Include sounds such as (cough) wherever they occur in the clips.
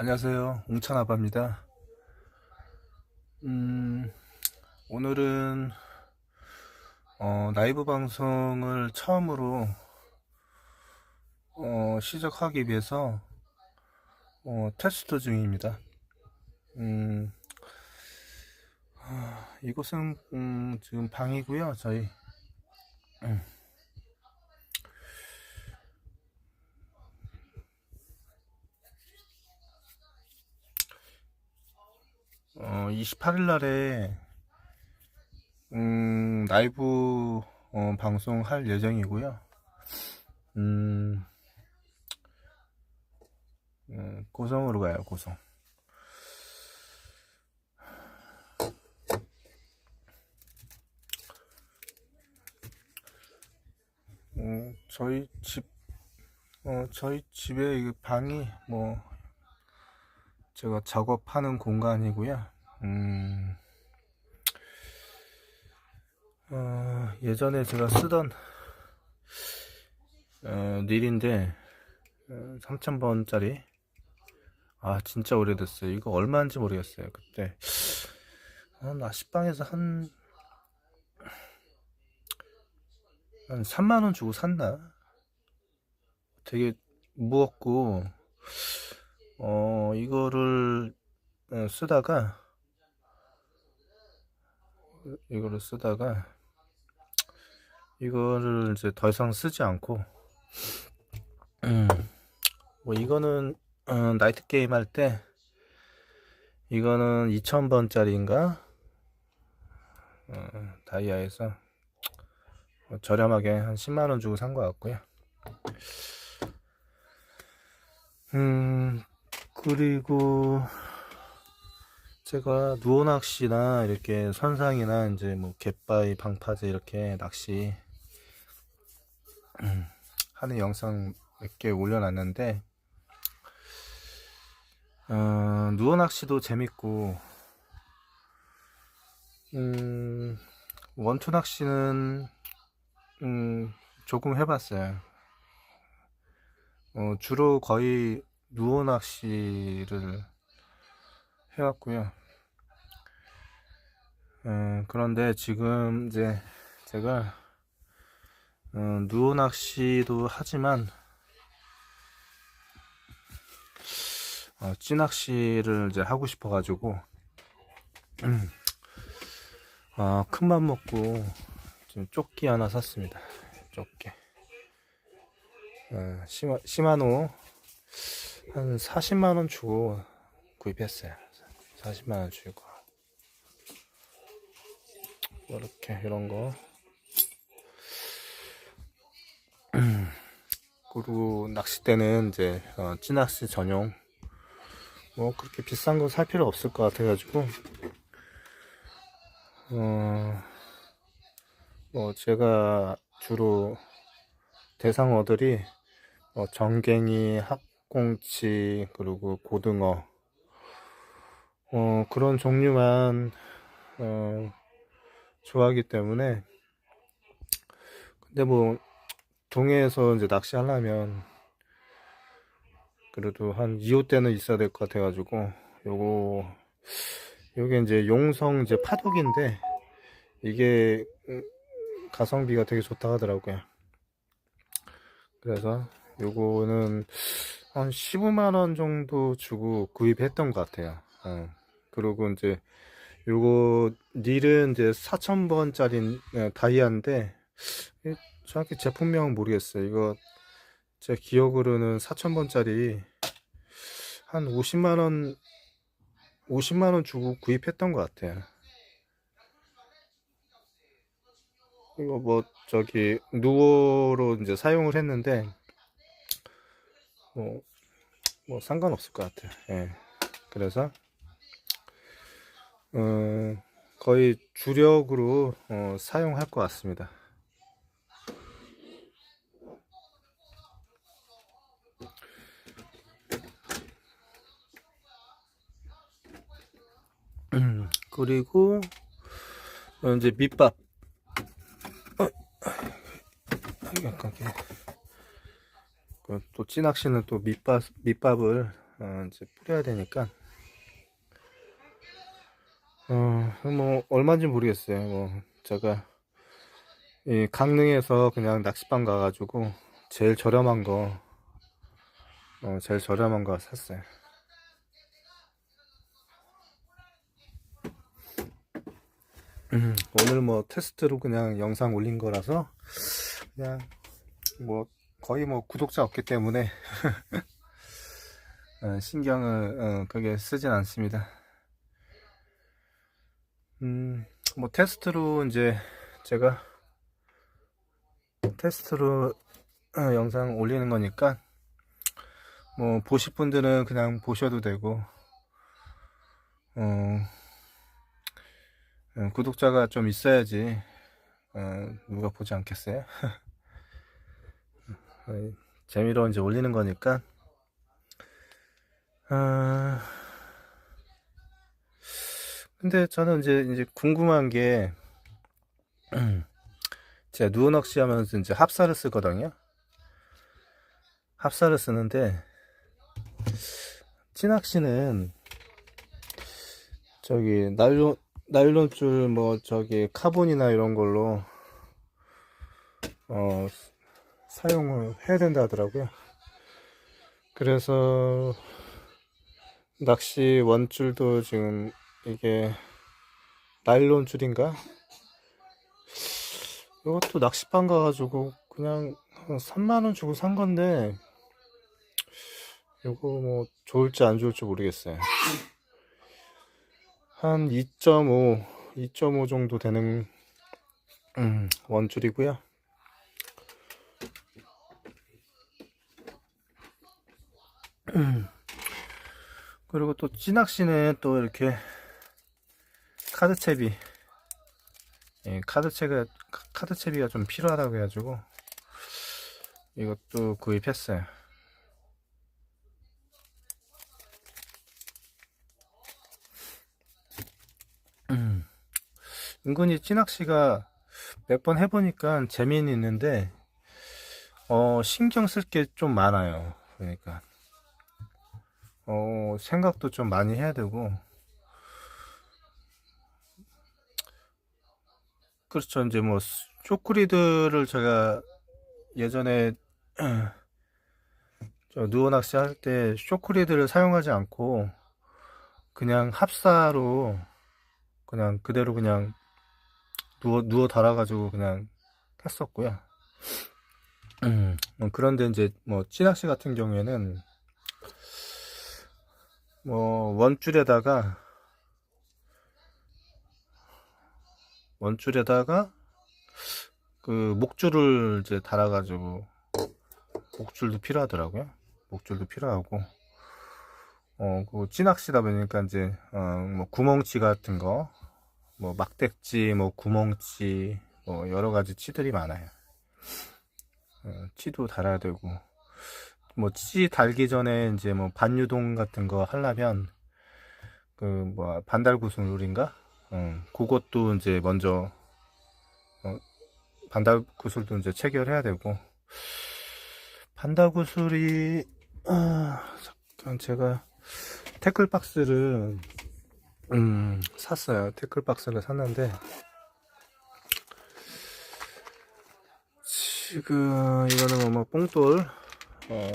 안녕하세요. 웅찬아빠입니다. 음, 오늘은, 어, 라이브 방송을 처음으로, 어, 시작하기 위해서, 어, 테스트 중입니다. 음, 하, 이곳은, 음, 지금 방이고요 저희. 음. 어, 28일 날에 음, 라이브 어, 방송할 예정이고요. 음, 음, 고성으로 가요, 고성. 어, 저희 집, 어, 저희 집에 이 방이 뭐 제가 작업하는 공간이고요. 음, 어, 예전에 제가 쓰던 어, 닐인데 어, 3000번짜리 아 진짜 오래됐어요. 이거 얼마인지 모르겠어요. 그때 한 아시방에서 한, 한 3만원 주고 샀나? 되게 무겁고 어, 이거를 어, 쓰다가 이거를 쓰다가 이거를 이제 더 이상 쓰지 않고 음, 뭐 이거는 어, 나이트 게임 할 때 이거는 2000번짜리인가? 어, 다이아에서 뭐 저렴하게 한 10만원 주고 산 것 같고요. 음 그리고 제가 누워 낚시나 이렇게 선상이나 이제 뭐 갯바위 방파제 이렇게 낚시 음, 하는 영상 몇 개 올려놨는데 어, 누워 낚시도 재밌고 음, 원투 낚시는 음, 조금 해봤어요. 어, 주로 거의 누워 낚시를 해왔고요. 어, 그런데 지금 이제 제가 어, 누워 낚시도 하지만 어, 찌낚시를 이제 하고 싶어가지고 음, 아, 큰맘 먹고 지금 조끼 하나 샀습니다. 조끼. 어, 시마, 시마노 한 40만 원 주고 구입했어요. 40만 원 주고. 이렇게, 이런 거. (clears throat) 그리고 낚싯대는 이제, 어, 찌낚시 전용. 뭐, 그렇게 비싼 거 살 필요 없을 것 같아가지고, 어, 뭐, 제가 주로 대상어들이, 어, 정갱이, 합 꽁치, 그리고 고등어, 어, 그런 종류만, 어, 좋아하기 때문에, 근데 뭐, 동해에서 이제 낚시하려면, 그래도 한 2호 때는 있어야 될 것 같아가지고, 요거, 요게 이제 용성 이제 파독인데, 이게, 음, 가성비가 되게 좋다 하더라고요. 그래서, 요거는 한 15만원 정도 주고 구입했던 것 같아요. 어. 그리고 이제 요거 닐은 이제 4,000번짜리 다이아인데 이 정확히 제품명은 모르겠어요. 이거 제 기억으로는 4,000번짜리 한 50만원 50만원 주고 구입했던 것 같아요. 이거 뭐 저기 누워로 이제 사용을 했는데 뭐, 뭐 상관없을 것 같아요. 예. 그래서 어, 거의 주력으로 어, 사용할 것 같습니다. 음, (clears throat) 그리고 어, 이제 밑밥 어, 약간 이렇게 그 또 찌낚시는 또 밑밥 밑밥을 어, 이제 뿌려야 되니까. 어뭐 얼마인지 모르겠어요. 뭐 제가 이 강릉에서 그냥 낚시방 가가지고 제일 저렴한 거 어, 제일 저렴한 거 샀어요. 음, 오늘 뭐 테스트로 그냥 영상 올린 거라서 그냥 뭐 거의 뭐 구독자 없기 때문에 (laughs) 어, 신경을 어, 크게 쓰진 않습니다. 음, 뭐 테스트로 이제 제가 테스트로 어, 영상 올리는 거니까 뭐 보실 분들은 그냥 보셔도 되고 어, 어, 구독자가 좀 있어야지 어, 누가 보지 않겠어요? (laughs) 어, 재미로 이제 올리는 거니까 아 근데 저는 이제 이제 궁금한 게 (clears throat) 제가 누워 낚시 하면서 이제 합사를 쓰거든요. 합사를 쓰는데 찌낚시는 저기 나일론 나일론 줄 뭐 저기 카본이나 이런 걸로 어 사용을 해야 된다 하더라고요. 그래서 낚시 원줄도 지금 이게 나일론 줄인가? 이것도 낚시방 가가지고 그냥 3만원 주고 산 건데 이거 뭐 좋을지 안 좋을지 모르겠어요. 한 2.5, 2.5 정도 되는 음, 원줄이고요. 그리고 또 찌낚시는 또 이렇게 카드채비 예, 카드채가 카드채비가 좀 필요하다고 해가지고 이것도 구입했어요. 음, 은근히 찌낚시가 몇 번 해보니까 재미는 있는데 어, 신경 쓸 게 좀 많아요. 그러니까 어, 생각도 좀 많이 해야 되고 그렇죠. 이제 뭐 쇼크리드를 제가 예전에 (clears throat) 저 누워 낚시 할 때 쇼크리드를 사용하지 않고 그냥 합사로 그냥 그대로 그냥 누워 누워 달아가지고 그냥 했었고요. (clears throat) 음, 그런데 이제 뭐 찌낚시 같은 경우에는 뭐 원줄에다가 원줄에다가 그 목줄을 이제 달아가지고 목줄도 필요하더라고요. 목줄도 필요하고 어그 찌낚시다 보니까 이제 어뭐 구멍치 같은 거 뭐 막대치 뭐 구멍치 뭐 여러 가지 치들이 많아요. 어, 치도 달아야 되고 뭐치 달기 전에 이제 뭐 반유동 같은 거 하려면 그 뭐 반달구슬룰인가 어, 그것도 이제 먼저 어, 반달구슬도 이제 체결해야 되고 반달구슬이 아, 잠깐 제가 태클박스를 음, 샀어요. 태클박스를 샀는데 지금 이거는 뭐 뽕돌 어,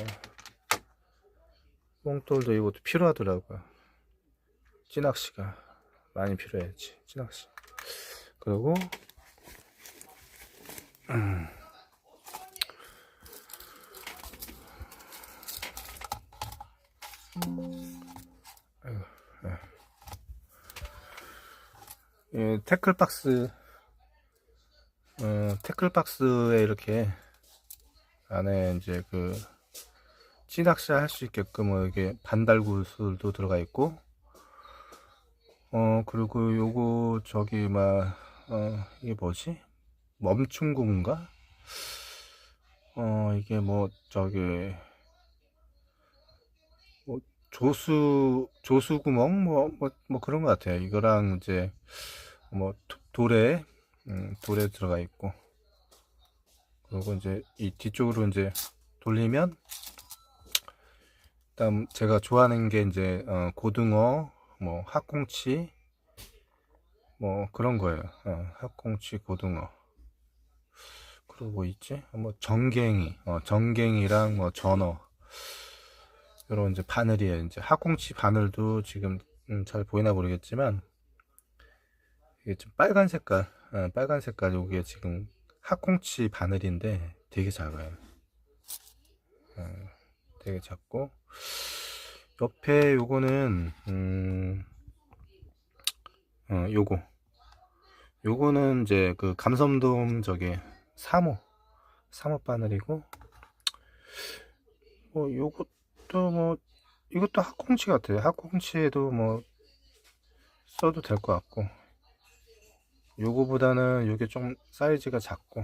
뽕돌도 이것도 필요하더라고요. 찌낚시가 많이 필요해야지 찌낚시. 그리고 음. 아이고, 예. 예, 태클박스 어, 태클박스에 이렇게 안에 이제 그 찌낚시 할 수 있게끔 뭐 이게 반달구슬도 들어가 있고 어 그리고 요거 저기 막 어, 이게 뭐지? 멈춤구인가? 어 이게 뭐 저기 뭐 조수 조수구멍? 뭐뭐뭐 그런 것 같아요. 이거랑 이제 뭐 도- 돌에 음, 돌에 들어가 있고 그리고 이제 이 뒤쪽으로 이제 돌리면 그 다음 제가 좋아하는 게 이제 어, 고등어, 뭐 학꽁치, 뭐 그런 거예요. 어, 학꽁치, 고등어. 그리고 뭐 있지? 뭐 정갱이, 어, 정갱이랑 뭐 전어. 이런 이제 바늘이에요. 이제 학꽁치 바늘도 지금 음, 잘 보이나 모르겠지만 이게 좀 빨간 색깔, 어, 빨간 색깔 요게 지금 학꽁치 바늘인데 되게 작아요. 어, 되게 작고 옆에 요거는 음, 어, 요거. 요거는 이제 그 감섬돔 저게 사모 사모 바늘이고 뭐 요것도 뭐 이것도 학꽁치 같아요. 학꽁치에도 뭐 써도 될 것 같고 요거보다는 요게 좀 사이즈가 작고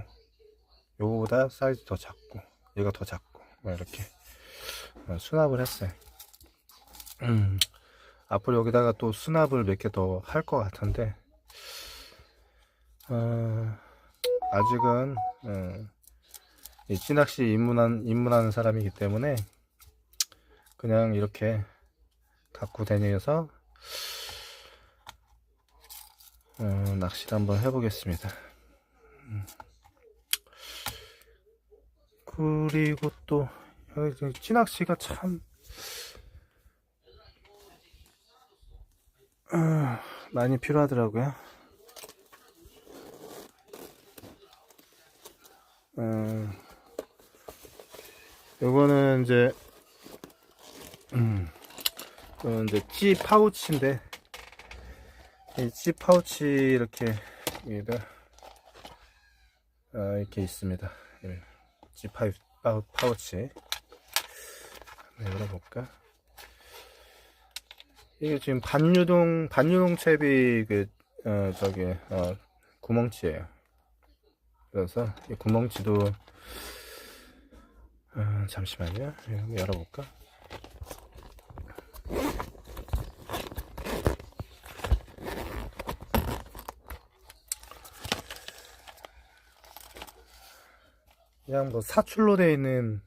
요거보다 사이즈 더 작고 얘가 더 작고 뭐 이렇게. 어, 수납을 했어요 음, 앞으로 여기다가 또 수납을 몇 개 더 할 것 같은데 어, 아직은 어, 이 찌낚시 입문한 입문하는 사람이기 때문에 그냥 이렇게 갖고 다니면서 어, 낚시를 한번 해보겠습니다. 음. 그리고 또 찌낚시가 참 어, 많이 필요하더라고요. 어, 요거는 이제 음, 이제 찌 파우치인데 이 찌 파우치 이렇게 여기다 어, 이렇게 있습니다. 예, 찌 파우, 파우, 파우치 열어볼까? 이게 지금 반유동 반유동 채비 그 어, 저기 어, 구멍치예요. 그래서 이 구멍치도 어, 잠시만요. 이거 열어볼까? 그냥 뭐 사출로 되어 있는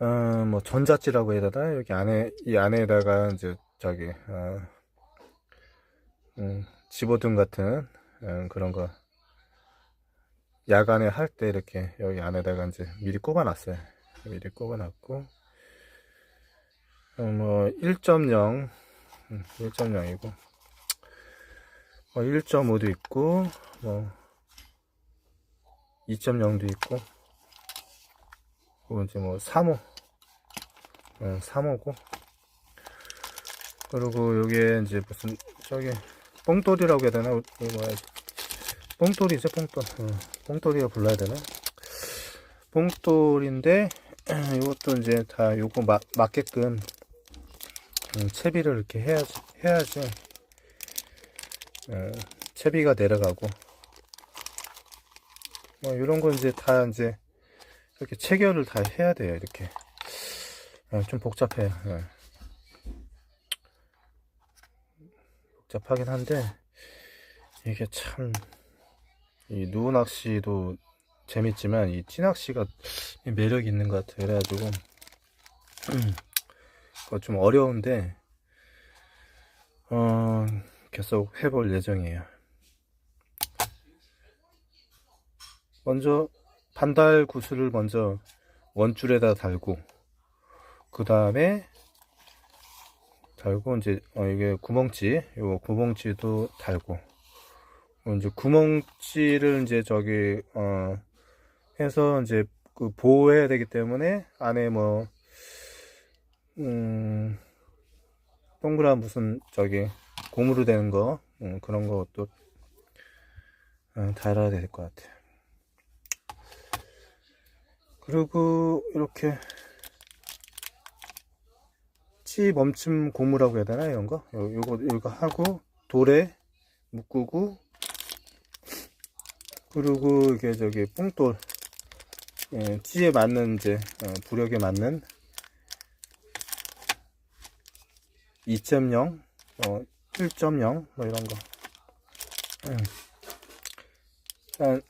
어, 뭐 전자찌라고 해야 되나? 여기 안에 이 안에다가 이제 저기 어, 음, 집어등 같은 음, 그런 거 야간에 할 때 이렇게 여기 안에다가 이제 미리 꼽아놨어요. 미리 꼽아놨고 어, 뭐 1.0, 1.0이고 뭐 1.5도 있고 뭐 2.0도 있고 이제 뭐 3호 어, 3호고. 그리고 요게 이제 무슨 저기 뽕돌이라고 해야 되나? 뭐야? 뽕돌이죠 뽕돌. 어, 뽕돌이가 불러야 되나? 뽕돌인데 (clears throat) 이것도 이제 다 요거 마, 맞게끔 음, 채비를 이렇게 해야지 해야지. 어, 채비가 내려가고. 뭐 이런 건 이제 다 이제 이렇게 체결을 다 해야 돼요 이렇게 어, 좀 복잡해요 예. 복잡하긴 한데 이게 참 이 누우 낚시도 재밌지만 이 찌낚시가 매력이 있는 것 같아요. 그래가지고 (clears throat) 좀 어려운데 어 계속 해볼 예정이에요. 먼저 반달 구슬을 먼저 원줄에다 달고 그 다음에 달고 이제 어 이게 구멍치 요 구멍치도 달고 어, 이제 구멍치를 이제 저기 어 해서 이제 그 보호해야 되기 때문에 안에 뭐 음, 동그란 무슨 저기 고무로 되는 거 음, 그런 것도 어, 달아야 될 것 같아요. 그리고 이렇게 치 멈춤 고무라고 해야 되나 이런 거 요, 요거 이거 하고 돌에 묶고 그리고 이게 저기 뽕돌 예, 찌에 맞는 이제 어, 부력에 맞는 2.0 어, 1.0 뭐 이런 거 음.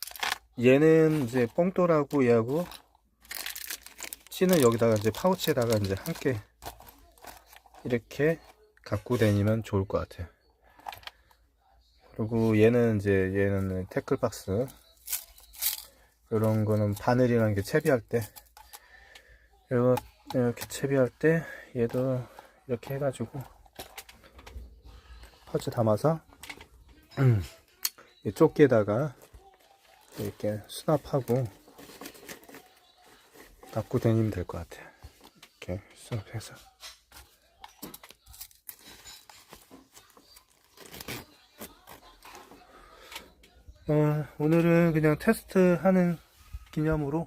얘는 이제 뽕돌하고 얘하고 C는 여기다가 이제 파우치에다가 이제 함께 이렇게 갖고 다니면 좋을 것 같아요. 그리고 얘는 이제 얘는 태클박스 이런 거는 바늘이랑 이렇게 채비할 때 이렇게 채비할 때 얘도 이렇게 해가지고 파우치 담아서 (clears throat) 이 조끼에다가 이렇게 수납하고 갖고 다니면 될 것 같아요. 이렇게 수납해서. 어, 오늘은 그냥 테스트 하는 기념으로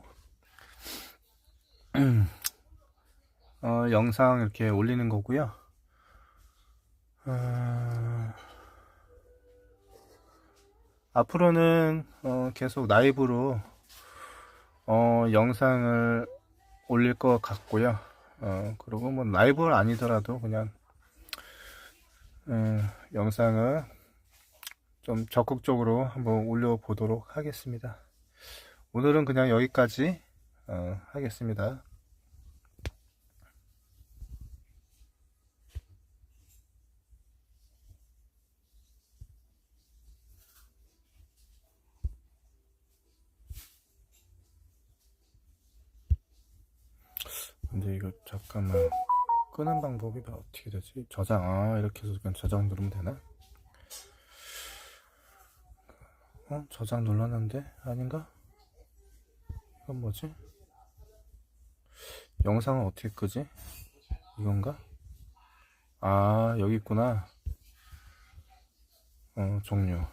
(clears throat) 어, 영상 이렇게 올리는 거고요. 어, 앞으로는 어, 계속 라이브로 어, 영상을 올릴 것 같고요. 어, 그리고 뭐 라이브는 아니더라도 그냥 음, 영상을 좀 적극적으로 한번 올려보도록 하겠습니다. 오늘은 그냥 여기까지 어, 하겠습니다. 근데 이거 잠깐만 끄는 방법이 어떻게 되지? 저장 아 이렇게 해서 그냥 저장 누르면 되나? 어? 저장 눌렀는데? 아닌가? 이건 뭐지? 영상은 어떻게 끄지? 이건가? 아 여기 있구나 어 종료